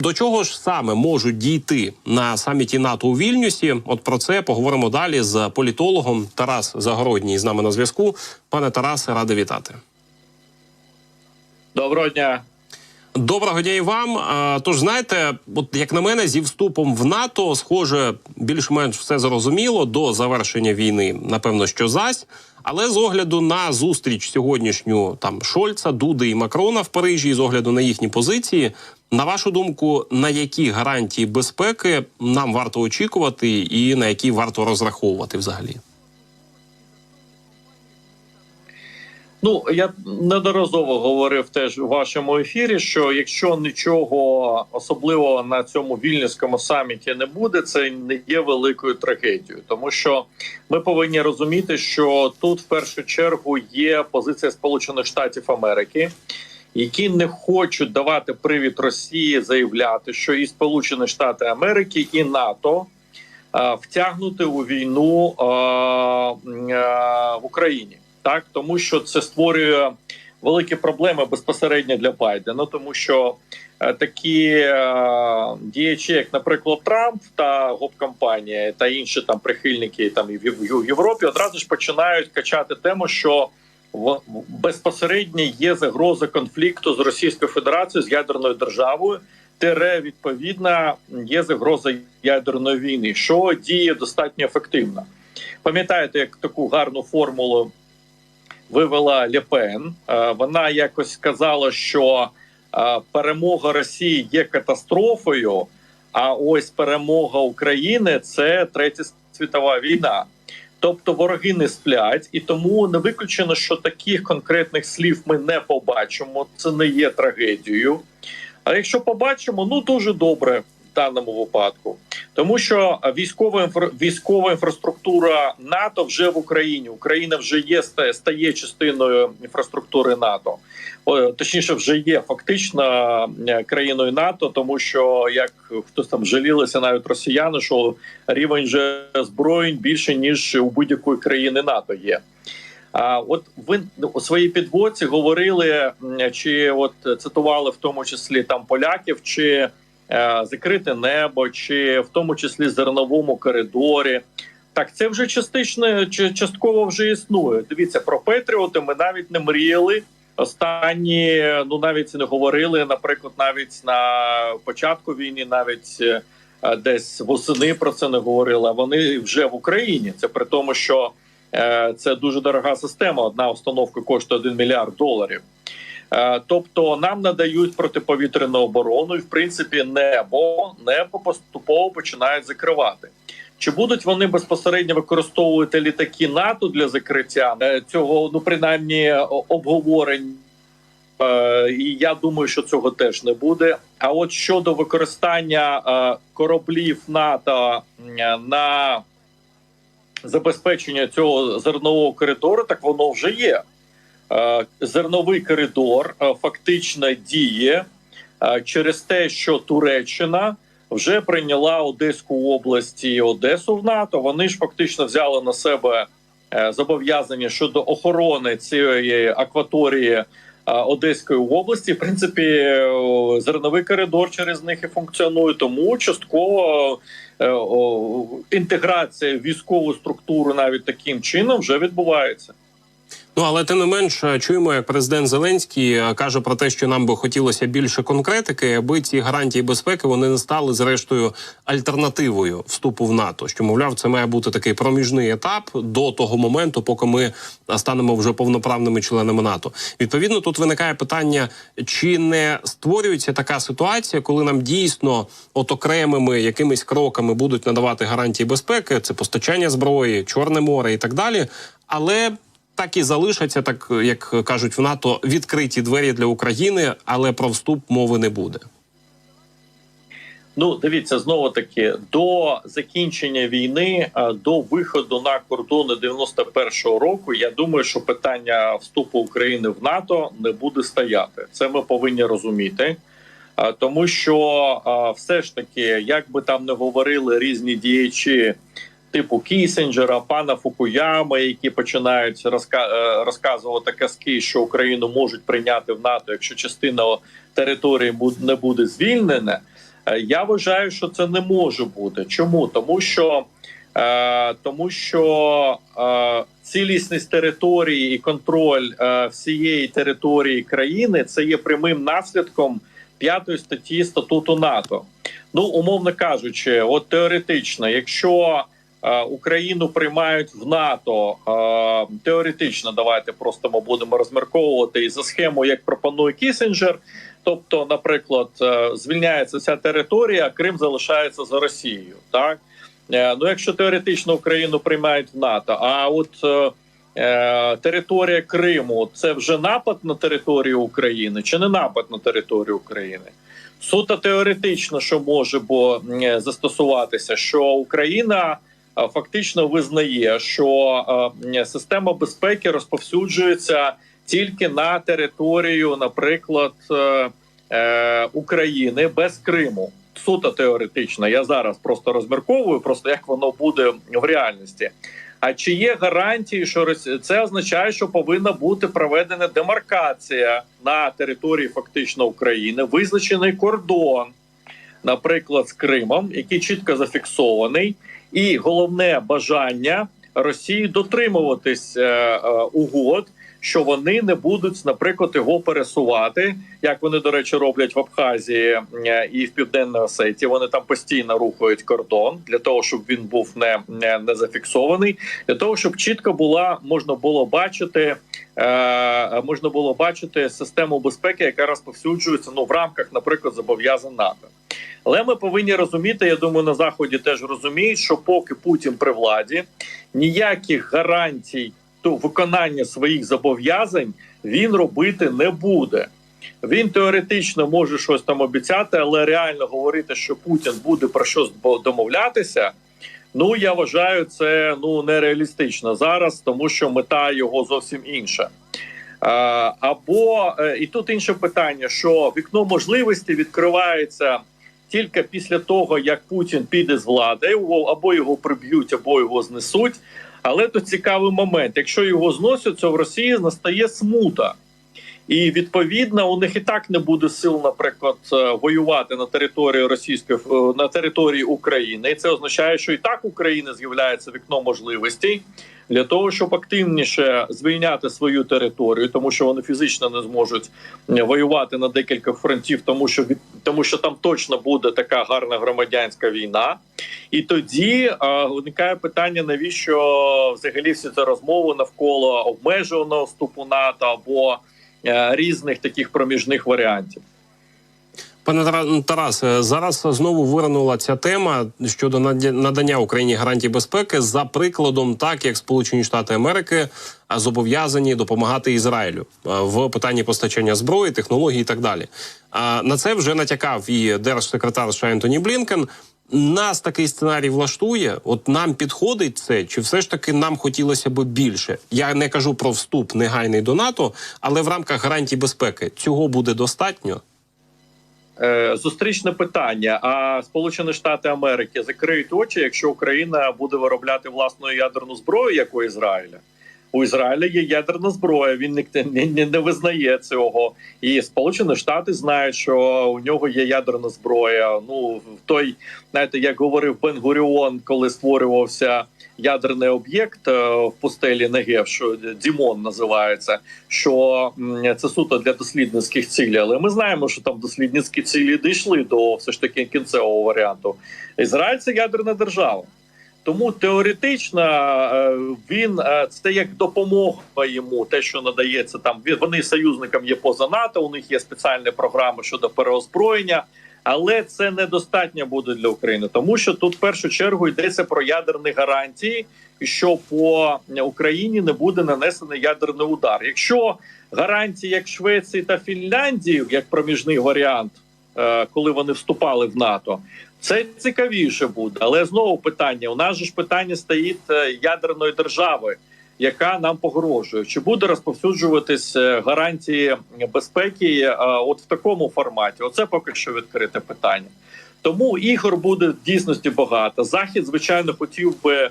До чого ж саме можуть дійти на саміті НАТО у Вільнюсі? От про це поговоримо далі з політологом Тарас Загородній з нами на зв'язку. Пане Тарасе, радий вітати. Доброго дня. Доброго дня і вам. Тож знаєте, от як на мене, зі вступом в НАТО, схоже, більш-менш все зрозуміло до завершення війни. Напевно, що зась. Але з огляду на зустріч сьогоднішню там Шольца, Дуди і Макрона в Парижі, з огляду на їхні позиції, на вашу думку, на які гарантії безпеки нам варто очікувати, і на які варто розраховувати взагалі? Ну я неодноразово говорив теж у вашому ефірі, що якщо нічого особливого на цьому вільнюському саміті не буде, це не є великою трагедією, тому що ми повинні розуміти, що тут в першу чергу є позиція Сполучених Штатів Америки. Які не хочуть давати привід Росії заявляти, що і Сполучені Штати Америки, і НАТО а, втягнути у війну а, а, в Україні, так тому що це створює великі проблеми безпосередньо для Байдена, тому що е, такі е, діячі, як, наприклад, Трамп та гоп-компанія та інші там прихильники там і в Європі, одразу ж починають качати тему, що в безпосередньо є загроза конфлікту з Російською Федерацією з ядерною державою. Тере відповідно є загроза ядерної війни, що діє достатньо ефективно. Пам'ятаєте, як таку гарну формулу вивела Лепен? Е, Вона якось сказала, що е, перемога Росії є катастрофою, а ось перемога України це третя світова війна. Тобто вороги не сплять, і тому не виключено, що таких конкретних слів ми не побачимо. Це не є трагедією. А якщо побачимо, ну дуже добре даному випадку, тому що військова інфра... військова інфраструктура НАТО вже в Україні. Україна вже є ста- стає частиною інфраструктури НАТО. Точніше, вже є фактично е, країною НАТО, тому що як хтось там жалілися, навіть росіяни, що рівень же зброєнь більше ніж у будь-якої країни НАТО є. А от ви у своїй підводці говорили чи от цитували в тому числі там поляків, чи е, закрите небо, чи в тому числі зерновому коридорі. Так, це вже частично частково вже існує. Дивіться про Петріоти. Ми навіть не мріяли. Останні ну навіть не говорили. Наприклад, навіть на початку війни, навіть е, десь восени про це не говорили. А вони вже в Україні. Це при тому, що е, це дуже дорога система. Одна установка коштує 1 мільярд доларів. Е, Тобто нам надають протиповітряну оборону, і в принципі небо небо поступово починають закривати. Чи будуть вони безпосередньо використовувати літаки НАТО для закриття е, цього? Ну принаймні обговорень. Е, І я думаю, що цього теж не буде. А от щодо використання кораблів НАТО на забезпечення цього зернового коридору, так воно вже є. Е, Зерновий коридор е, фактично діє е, через те, що Туреччина вже прийняла Одеську область і Одесу в НАТО. Вони ж фактично взяли на себе зобов'язання щодо охорони цієї акваторії Одеської області. В принципі, зерновий коридор через них і функціонує. Тому частково інтеграція військову структуру навіть таким чином вже відбувається. Ну але тим не менш чуємо, як президент Зеленський е, каже про те, що нам би хотілося більше конкретики, аби ці гарантії безпеки вони не стали зрештою альтернативою вступу в НАТО. Що мовляв, це має бути такий проміжний етап до того моменту, поки ми станемо вже повноправними членами НАТО. Відповідно, тут виникає питання: чи не створюється така ситуація, коли нам дійсно от окремими якимись кроками будуть надавати гарантії безпеки, це постачання зброї, Чорне море і так далі, але так і залишаться, так як кажуть в НАТО, відкриті двері для України, але про вступ мови не буде. Ну, дивіться, знову таки до закінчення війни, до виходу на кордони 91-го року. Я думаю, що питання вступу України в НАТО не буде стояти. Це ми повинні розуміти. Тому що все ж таки, як би там не говорили різні діячі, типу Кісінджера, пана Фукуями, які починають розка... е, розказувати казки, що Україну можуть прийняти в НАТО, якщо частина території не буде звільнена. Е, Я вважаю, що це не може бути. Чому? Тому що, е, тому що е, цілісність території і контроль е, всієї території країни це є прямим наслідком п'ятої статті статуту НАТО. Ну, умовно кажучи, от теоретично, якщо Україну приймають в НАТО, е, теоретично, давайте просто ми будемо розмірковувати і за схему, як пропонує Кісінджер. Тобто, наприклад, е, звільняється вся територія, а Крим залишається за Росією. Так Е, ну, якщо теоретично Україну приймають в НАТО, а от е, е, територія Криму це вже напад на територію України чи не напад на територію України? Суто теоретично, що може бо е, застосуватися, що Україна е, фактично визнає, що е, система безпеки розповсюджується тільки на територію, наприклад, е, е, України без Криму. Суто теоретично. Я зараз просто розмірковую, просто як воно буде в реальності. А чи є гарантії, що це означає, що повинна бути проведена демаркація на території фактично України, визначений кордон, наприклад, з Кримом, який чітко зафіксований, і головне бажання Росії дотримуватись е, е, угод, що вони не будуть, наприклад, його пересувати, як вони до речі роблять в Абхазії е, і в Південній Осетії. Вони там постійно рухають кордон для того, щоб він був не, не, не зафіксований, для того, щоб чітко була можна було бачити. Е, можна було бачити систему безпеки, яка розповсюджується ну в рамках, наприклад, зобов'язань НАТО. Але ми повинні розуміти, я думаю, на заході теж розуміють, що поки Путін при владі ніяких гарантій до виконання своїх зобов'язань він робити не буде. Він теоретично може щось там обіцяти, але реально говорити, що Путін буде про щось домовлятися. Ну я вважаю, це ну нереалістично зараз, тому що мета його зовсім інша. Або е, і тут інше питання: що вікно можливості відкривається тільки після того, як Путін піде з влади, або його приб'ють, або його знесуть. Але то цікавий момент: якщо його зносять, то в Росії настає смута. І відповідно у них і так не буде сил, наприклад, е, воювати на території російської е, на території України. І це означає, що і так Україна з'являється вікно можливостей для того, щоб активніше звільняти свою територію, тому що вони фізично не зможуть воювати на декілька фронтів, тому що тому, що там точно буде така гарна громадянська війна. І тоді а, виникає питання: навіщо взагалі всі ці розмови навколо обмеженого вступу НАТО або е, різних таких проміжних варіантів. Пане Тара- Тарасе, зараз знову виринула ця тема щодо надання Україні гарантій безпеки за прикладом, так як Сполучені Штати Америки зобов'язані допомагати Ізраїлю в питанні постачання зброї, технологій і так далі. На це вже натякав і держсекретар США Ентоні Блінкен. Нас такий сценарій влаштує. От нам підходить це, чи все ж таки нам хотілося б більше? Я не кажу про вступ негайний до НАТО, але в рамках гарантій безпеки цього буде достатньо. Е, Зустрічне питання: а Сполучені Штати Америки закриють очі, якщо Україна буде виробляти власну ядерну зброю, як у Ізраїля. У Ізраїля є ядерна зброя. Він не, не, не визнає цього. І Сполучені Штати знають, що у нього є ядерна зброя. Ну в той, знаєте, як говорив Бен Гуріон, коли створювався ядерний об'єкт е, в пустелі Негев, що Дімон називається, що це суто для дослідницьких цілей. Але ми знаємо, що там дослідницькі цілі дійшли до все ж таки кінцевого варіанту. Ізраїль це ядерна держава. Тому теоретично е, він е, це як допомога йому, те, що надається там. Вони союзникам є поза НАТО. У них є спеціальні програми щодо переозброєння, але це недостатньо буде для України, тому що тут в першу чергу йдеться про ядерні гарантії, що по Україні не буде нанесений ядерний удар. Якщо гарантії, як Швеції та Фінляндії, як проміжний варіант, е, коли вони вступали в НАТО. Це цікавіше буде, але знову питання: у нас же ж питання стоїть е, ядерної держави, яка нам погрожує. Чи буде розповсюджуватись е, гарантії безпеки е, от в такому форматі? Оце поки що відкрите питання. Тому ігор буде в дійсності багато. Захід, звичайно, хотів би.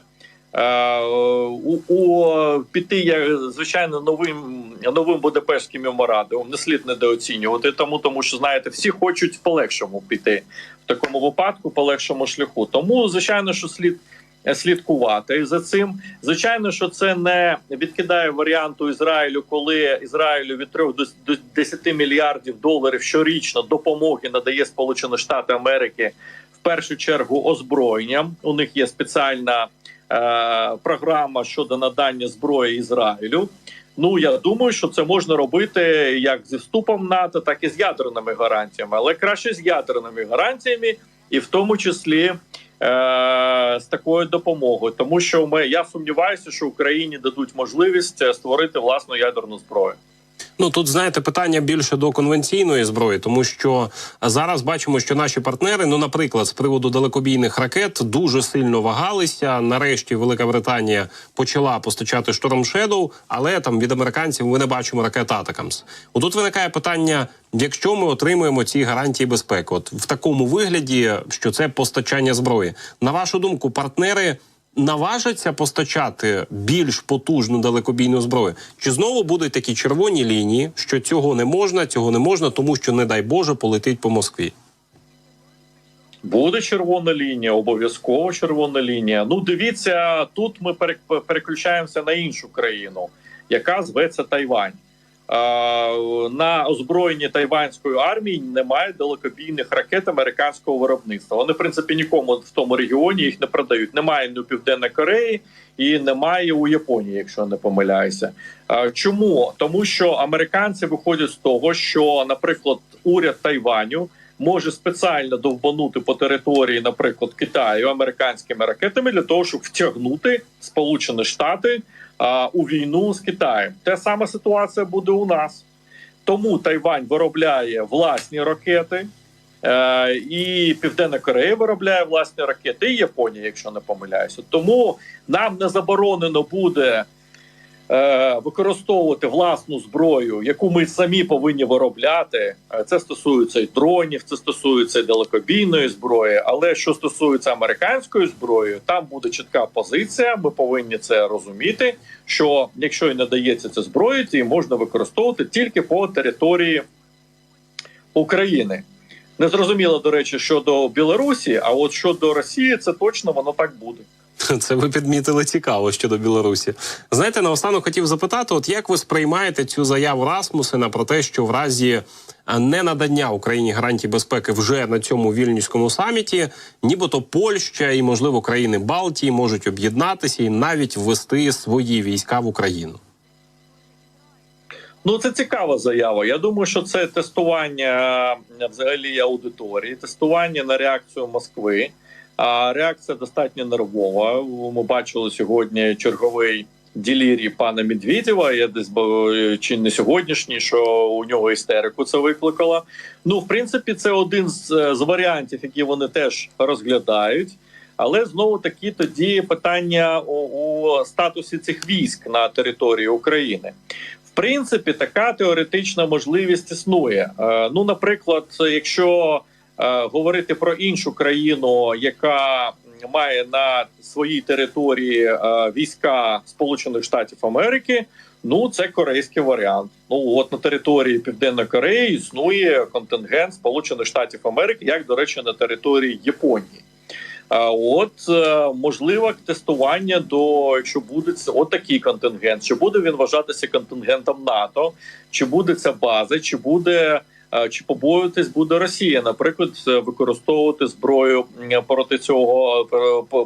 У, у піти звичайно новим новим Будапештським меморандумом не слід недооцінювати тому, тому що знаєте, всі хочуть по легшому піти такому випадку по легшому шляху. Тому, звичайно, що слід е, слідкувати за цим. Звичайно, що це не відкидає варіанту Ізраїлю, коли Ізраїлю від 3 до до 10 мільярдів доларів щорічно допомоги надає Сполучені Штати Америки в першу чергу озброєнням. У них є спеціальна е, програма щодо надання зброї Ізраїлю. Ну я думаю, що це можна робити як зі вступом НАТО, так і з ядерними гарантіями, але краще з ядерними гарантіями, і в тому числі е, з такою допомогою, тому що ми я сумніваюся, що Україні дадуть можливість е, створити власну ядерну зброю. Ну тут знаєте питання більше до конвенційної зброї, тому що зараз бачимо, що наші партнери, ну наприклад, з приводу далекобійних ракет, дуже сильно вагалися. Нарешті Велика Британія почала постачати Storm Shadow, але там від американців ми не бачимо ракет Атакамс. Отут виникає питання: якщо ми отримуємо ці гарантії безпеки, от в такому вигляді, що це постачання зброї, на вашу думку, партнери наважаться постачати більш потужну далекобійну зброю? Чи знову будуть такі червоні лінії, що цього не можна, цього не можна, тому що, не дай Боже, полетить по Москві? Буде червона лінія, обов'язково червона лінія. Ну, дивіться, тут ми переключаємося на іншу країну, яка зветься Тайвань. На озброєнні тайванської армії немає далекобійних ракет американського виробництва. Вони, в принципі, нікому в тому регіоні їх не продають. Немає у Південної Кореї і немає у Японії, якщо не помиляюся. Чому? Тому що американці виходять з того, що, наприклад, уряд Тайваню може спеціально довбанути по території, наприклад, Китаю американськими ракетами для того, щоб втягнути Сполучені Штати у війну з Китаєм. Та сама ситуація буде у нас. Тому Тайвань виробляє власні ракети, е, і Південна Корея виробляє власні ракети, і Японія, якщо не помиляюся. Тому нам не заборонено буде використовувати власну зброю, яку ми самі повинні виробляти. Е, Це стосується і дронів, це стосується і далекобійної зброї. Але що стосується американської зброї, там буде чітка позиція. Ми повинні це розуміти. Що якщо і не дається ця зброя, то її можна використовувати тільки по території України. Не зрозуміло, до речі, щодо Білорусі, а от щодо Росії, це точно воно так буде. Це ви підмітили цікаво щодо Білорусі. Знаєте, наостанок хотів запитати: от як ви сприймаєте цю заяву Расмусена про те, що в разі е, ненадання Україні гарантій безпеки вже на цьому вільнюському саміті, нібито Польща і, можливо, країни Балтії можуть об'єднатися і навіть ввести свої війська в Україну? Ну, це цікава заява. Я думаю, що це тестування е, взагалі аудиторії, тестування на реакцію Москви. А реакція достатньо нервова. Ми бачили сьогодні черговий ділірі пана Медведєва. Я десь чи не сьогоднішній, що у нього істерику це викликало. Ну, в принципі, це один з, е, з варіантів, які вони теж розглядають. Але знову таки тоді питання у, у статусі цих військ на території України. В принципі, така теоретична можливість існує. Е, Ну, наприклад, якщо е, говорити про іншу країну, яка має на своїй території е, війська Сполучених Штатів Америки, ну це корейський варіант. Ну от на території Південної Кореї існує контингент Сполучених Штатів Америки, як до речі, на території Японії. А От е, можливе тестування до якщо буде це от такий контингент, чи буде він вважатися контингентом НАТО, чи буде ця база, чи буде е, чи побоюватись буде Росія, наприклад, е, використовувати зброю проти цього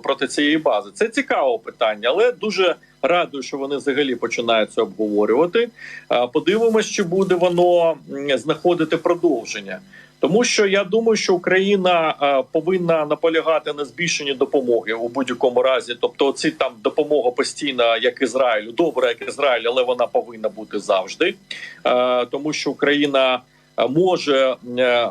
проти цієї бази. Це цікаве питання, але дуже радую, що вони взагалі починають це обговорювати. Подивимось, чи буде воно знаходити продовження. Тому що я думаю, що Україна повинна наполягати на збільшенні допомоги у будь-якому разі. Тобто, ці там допомога постійна, як Ізраїлю, добра, як Ізраїль, але вона повинна бути завжди, тому що Україна може е, е,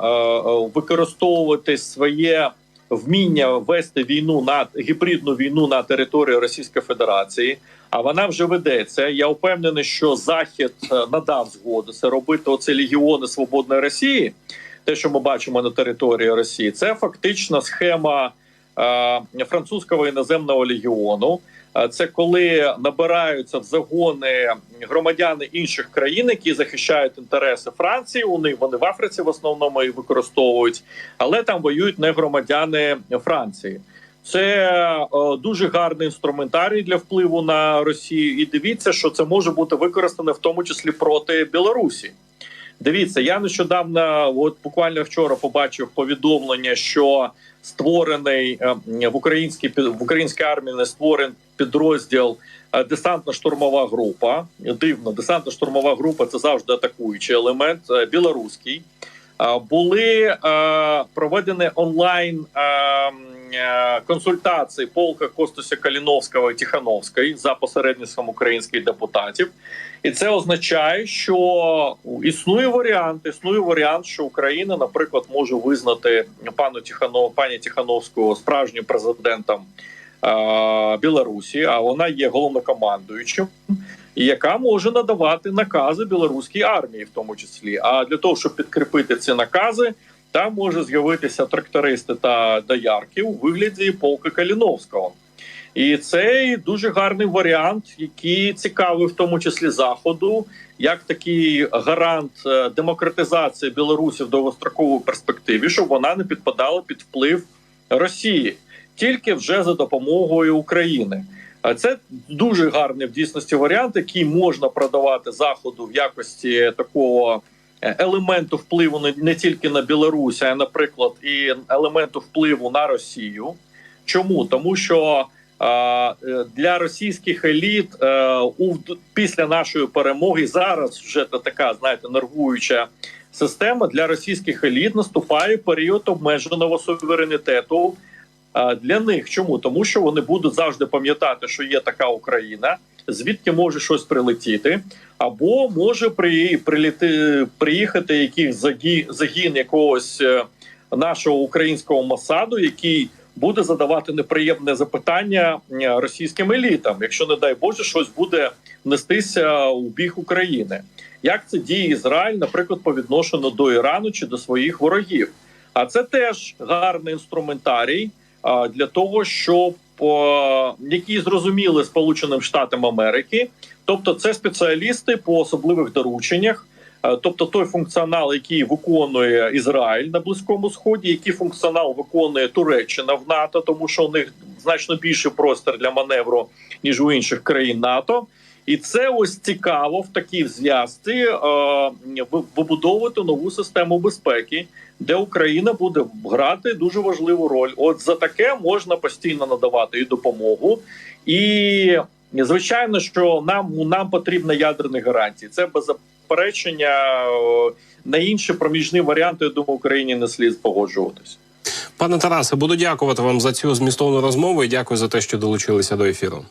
використовувати своє вміння вести війну на гібридну війну на території Російської Федерації. А вона вже ведеться. Я впевнений, що Захід е, надав згоду це робити. Оце легіони свободної Росії те, що ми бачимо на території Росії, це фактично схема е, французького іноземного легіону. Це коли набираються в загони громадяни інших країн, які захищають інтереси Франції. Вони вони в Африці в основному і використовують, але там воюють не громадяни Франції. Це е, дуже гарний інструментарій для впливу на Росію. І дивіться, що це може бути використане в тому числі проти Білорусі. Дивіться, я нещодавно, от буквально вчора, побачив повідомлення, що створений е, в українській в українській армії не створений підрозділ е, десантно-штурмова група. Дивно, десантно-штурмова група це завжди атакуючий елемент е, білоруський. Були проведені онлайн е, м, е, консультації полка Костуся Каліновського і Тихановської за посередництвом українських депутатів. І це означає, що існує варіант, існує варіант, що Україна, наприклад, може визнати пану Тиханов, пані Тихановського справжнім президентом е, Білорусі, а вона є головнокомандуючим, яка може надавати накази білоруській армії, в тому числі. А для того, щоб підкріпити ці накази, там може з'явитися трактористи та доярки у вигляді полка Каліновського. І це дуже гарний варіант, який цікавий, в тому числі заходу, як такий гарант е, демократизації Білорусі в довгостроковій перспективі, щоб вона не підпадала під вплив Росії, тільки вже за допомогою України. А це дуже гарний в дійсності варіант, який можна продавати заходу в якості такого е, елементу впливу не, не тільки на Білорусь, а наприклад, і елементу впливу на Росію. Чому тому, що е, для російських еліт е, у після нашої перемоги зараз вже така знаєте нервуюча система для російських еліт наступає період обмеженого суверенітету. Для них чому тому, що вони будуть завжди пам'ятати, що є така Україна, звідки може щось прилетіти, або може при, приліти, приїхати якийсь загін, загін якогось е, нашого українського масаду, який буде задавати неприємне запитання російським елітам, якщо не дай Боже, щось буде нестися у бік України. Як це діє Ізраїль, наприклад, по відношенню до Ірану чи до своїх ворогів? А це теж гарний інструментарій для того, щоб які зрозуміли Сполученим Штатам Америки, тобто це спеціалісти по особливих дорученнях. Тобто той функціонал, який виконує Ізраїль на близькому сході, який функціонал виконує Туреччина в НАТО, тому що у них значно більший простір для маневру ніж у інших країн НАТО, і це ось цікаво в такій зв'язці е, вибудовувати нову систему безпеки, де Україна буде грати дуже важливу роль. От за таке можна постійно надавати і допомогу, і звичайно, що нам нам потрібна ядерні гарантії. Це без заперечення на інші проміжні варіанти. Я думаю, Україні не слід погоджуватись. Пане Тарасе, буду дякувати вам за цю змістовну розмову і дякую за те, що долучилися до ефіру.